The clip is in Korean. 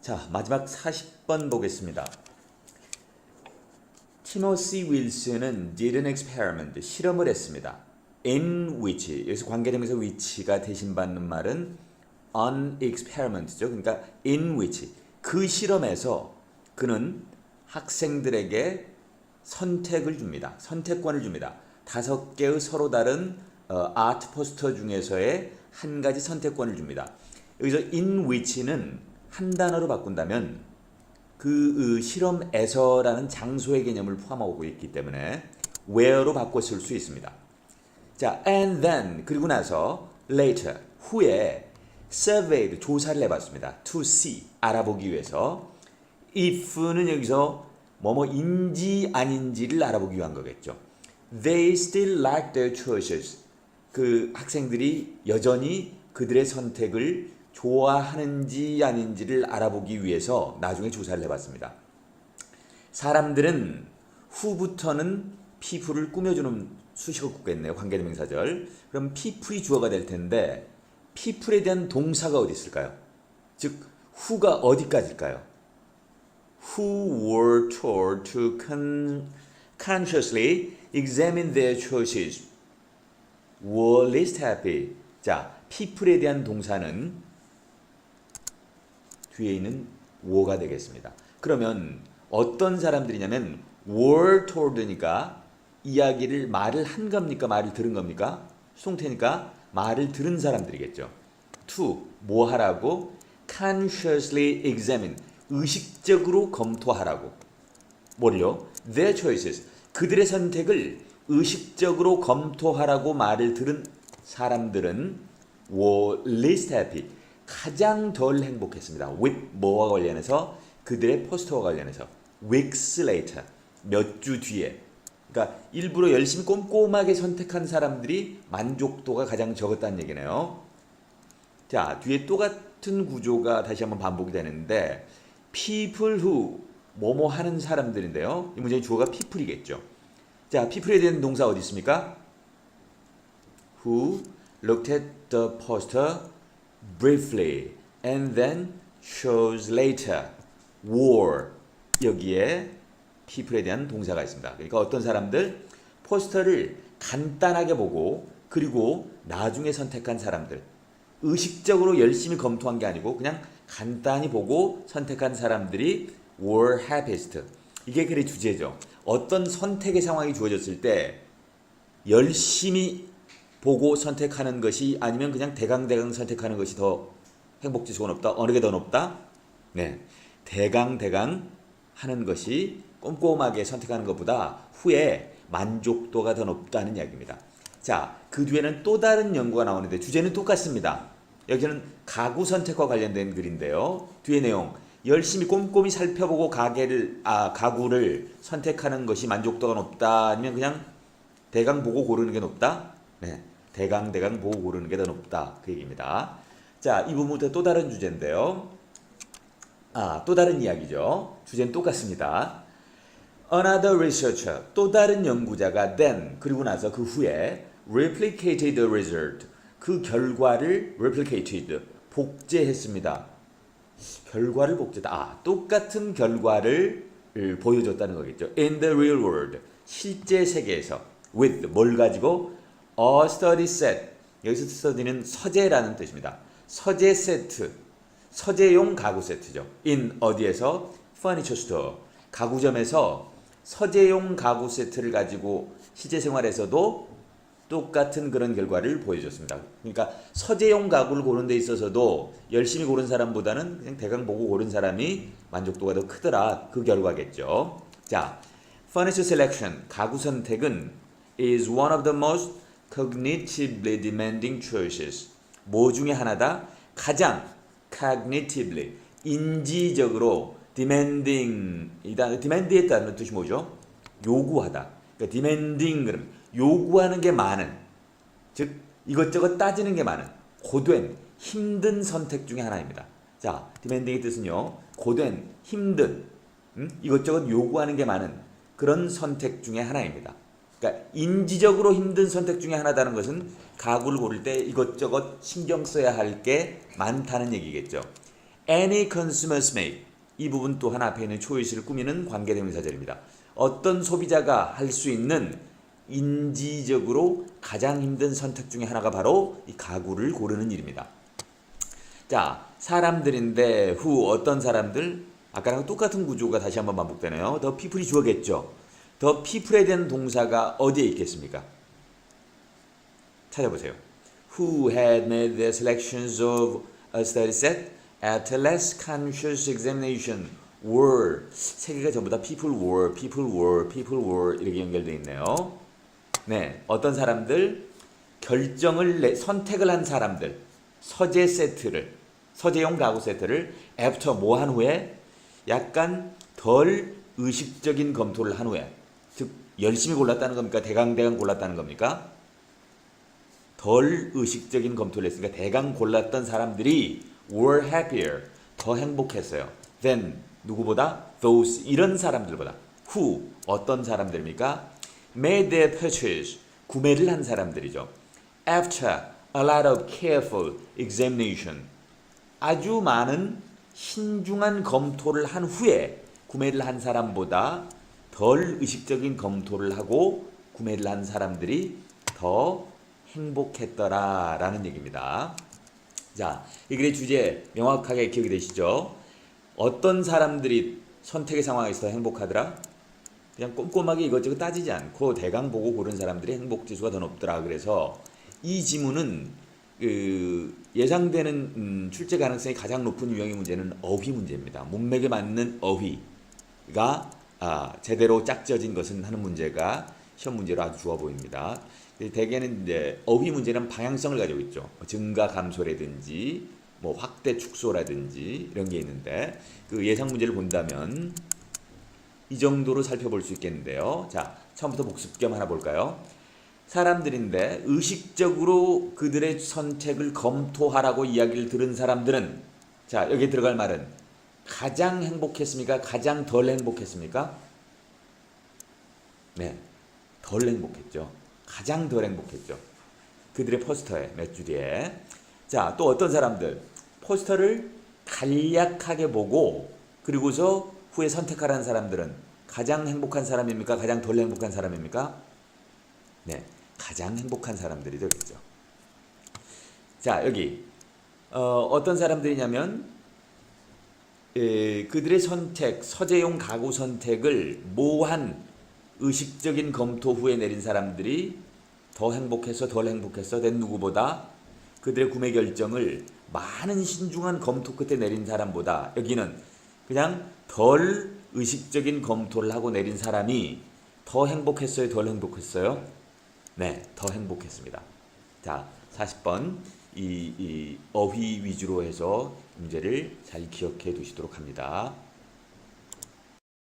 자, 마지막 40번 보겠습니다. 티모시 윌슨은 did an experiment, 실험을 했습니다. in which, 여기서 관계대명사 which가 대신받는 말은 on experiment죠. 그러니까 in which, 그 실험에서 그는 학생들에게 선택을 줍니다. 선택권을 줍니다. 다섯 개의 서로 다른 어, 아트 포스터 중에서의 한 가지 선택권을 줍니다. 여기서 in which는 한 단어로 바꾼다면 그 으, 실험에서라는 장소의 개념을 포함하고 있기 때문에 where로 바꿔 쓸 수 있습니다. 자, and then 그리고 나서 later 후에 surveyed 조사를 해봤습니다. to see 알아보기 위해서 if는 여기서 뭐뭐인지 아닌지를 알아보기 위한 거겠죠. They still like their choices. 그 학생들이 여전히 그들의 선택을 좋아하는지 아닌지를 알아보기 위해서 나중에 조사를 해봤습니다. 사람들은 후부터는 피부를 꾸며주는 수식어 굳겠네요. 관계대명사절. 그럼 피플이 주어가 될 텐데 피플에 대한 동사가 어디 있을까요? 즉 후가 어디까지일까요? Who were told to con- consciously examine their choices were least happy. 자, people에 대한 동사는 뒤에 있는 were가 되겠습니다. 그러면 어떤 사람들이냐면 were told니까 이야기를 말을 한 겁니까? 말을 들은 겁니까? 수동태니까 말을 들은 사람들이겠죠. to 뭐 하라고? consciously examine 의식적으로 검토하라고. 뭐를요? their choices 그들의 선택을 의식적으로 검토하라고 말을 들은 사람들은 were least happy 가장 덜 행복했습니다. with 뭐와 관련해서 그들의 포스터와 관련해서 weeks later 몇 주 뒤에 그러니까 일부러 열심히 꼼꼼하게 선택한 사람들이 만족도가 가장 적었다는 얘기네요. 자, 뒤에 똑같은 구조가 다시 한번 반복이 되는데 people who 뭐뭐 하는 사람들인데요. 이 문제의 주어가 people이겠죠. 자, people에 대한 동사 어디 있습니까? who looked at the poster briefly and then chose later wore 여기에 people에 대한 동사가 있습니다. 그러니까 어떤 사람들 포스터를 간단하게 보고 그리고 나중에 선택한 사람들 의식적으로 열심히 검토한 게 아니고 그냥 간단히 보고 선택한 사람들이 were happiest. 이게 글의 주제죠. 어떤 선택의 상황이 주어졌을 때 열심히 보고 선택하는 것이 아니면 그냥 대강대강 선택하는 것이 더 행복 지수가 높다. 어느 게 더 높다? 네. 대강대강 하는 것이 꼼꼼하게 선택하는 것보다 후에 만족도가 더 높다는 이야기입니다. 자, 그 뒤에는 또 다른 연구가 나오는데 주제는 똑같습니다. 여기는 가구 선택과 관련된 글인데요. 뒤에 내용 열심히 꼼꼼히 살펴보고 가게를 아 가구를 선택하는 것이 만족도가 높다 아니면 그냥 대강 보고 고르는 게 높다? 네. 대강 대강 보고 고르는 게 더 높다. 그 얘기입니다. 자, 이 부분부터 또 다른 주제인데요. 아, 또 다른 이야기죠. 주제는 똑같습니다. Another researcher, 또 다른 연구자가 then, 그리고 나서 그 후에 replicated the result, 그 결과를 replicated, 복제했습니다. 결과를 복제다. 아, 똑같은 결과를 보여줬다는 거겠죠. In the real world, 실제 세계에서 with 뭘 가지고 a study set. 여기서 study는 서재라는 뜻입니다. 서재 세트, 서재용 가구 세트죠. in 어디에서 furniture store, 가구점에서 서재용 가구 세트를 가지고 실제 생활에서도 똑같은 그런 결과를 보여줬습니다. 그러니까 서재용 가구를 고른 데 있어서도 열심히 고른 사람보다는 그냥 대강 보고 고른 사람이 만족도가 더 크더라. 그 결과겠죠. 자, furniture selection, 가구 선택은 is one of the most cognitively demanding choices. 뭐 중에 하나다? 가장 cognitively, 인지적으로 demanding, 이다, demand했다는 뜻이 뭐죠? 요구하다. 그러니까 demanding, 그럼 요구하는 게 많은, 즉 이것저것 따지는 게 많은 고된 힘든 선택 중에 하나입니다. 자, demanding의 뜻은요, 고된 힘든 음? 이것저것 요구하는 게 많은 그런 선택 중에 하나입니다. 그러니까 인지적으로 힘든 선택 중에 하나다는 것은 가구를 고를 때 이것저것 신경 써야 할 게 많다는 얘기겠죠. any consumers make 이 부분 또한 앞에 있는 초이시를 꾸미는 관계대명사절입니다. 어떤 소비자가 할 수 있는 인지적으로 가장 힘든 선택 중에 하나가 바로 이 가구를 고르는 일입니다. 자, 사람들인데 who 어떤 사람들 아까랑 똑같은 구조가 다시 한번 반복되네요. 더 people이 주어겠죠. 더 people에 대한 동사가 어디에 있겠습니까? 찾아보세요. Who had made the selections of a study set at a less conscious examination were 세 개가 전부 다 people were, people were, people were 이렇게 연결되어 있네요. 네, 어떤 사람들 결정을 내, 선택을 한 사람들 서재 세트를 서재용 가구 세트를 애프터 뭐한 후에 약간 덜 의식적인 검토를 한 후에 즉 열심히 골랐다는 겁니까? 대강대강 골랐다는 겁니까? 덜 의식적인 검토를 했으니까 대강 골랐던 사람들이 were happier 더 행복했어요. Than 누구보다? Those 이런 사람들보다. Who 어떤 사람들입니까? Made their purchase 구매를 한 사람들이죠. After a lot of careful examination 아주 많은 신중한 검토를 한 후에 구매를 한 사람보다 덜 의식적인 검토를 하고 구매를 한 사람들이 더 행복했더라라는 얘기입니다. 자, 이 글의 주제 명확하게 기억이 되시죠? 어떤 사람들이 선택의 상황에서 더 행복하더라? 그냥 꼼꼼하게 이것저것 따지지 않고 대강 보고 고른 사람들이 행복 지수가 더 높더라. 그래서 이 지문은 그 예상되는 음, 출제 가능성이 가장 높은 유형의 문제는 어휘 문제입니다. 문맥에 맞는 어휘가 아, 제대로 짝져진 것은 하는 문제가 시험 문제로 아주 좋아 보입니다. 대개는 이제 어휘 문제는 방향성을 가지고 있죠. 뭐 증가 감소라든지 뭐 확대 축소라든지 이런 게 있는데 그 예상 문제를 본다면 이 정도로 살펴볼 수 있겠는데요. 자, 처음부터 복습 겸 하나 볼까요? 사람들인데 의식적으로 그들의 선택을 검토하라고 이야기를 들은 사람들은 자, 여기에 들어갈 말은 가장 행복했습니까? 가장 덜 행복했습니까? 네. 덜 행복했죠. 가장 덜 행복했죠. 그들의 포스터에 몇 줄에. 자, 또 어떤 사람들 포스터를 간략하게 보고 그리고서 후에 선택하라는 사람들은 가장 행복한 사람입니까? 가장 덜 행복한 사람입니까? 네, 가장 행복한 사람들이 되겠죠. 자, 여기 어, 어떤 사람들이냐면 에, 그들의 선택, 서재용 가구 선택을 모한 의식적인 검토 후에 내린 사람들이 더 행복해서 덜 행복해서 된 누구보다 그들의 구매 결정을 많은 신중한 검토 끝에 내린 사람보다 여기는 그냥 덜 의식적인 검토를 하고 내린 사람이 더 행복했어요, 덜 행복했어요? 네, 더 행복했습니다. 자, 40번 이, 이 어휘 위주로 해서 문제를 잘 기억해 두시도록 합니다.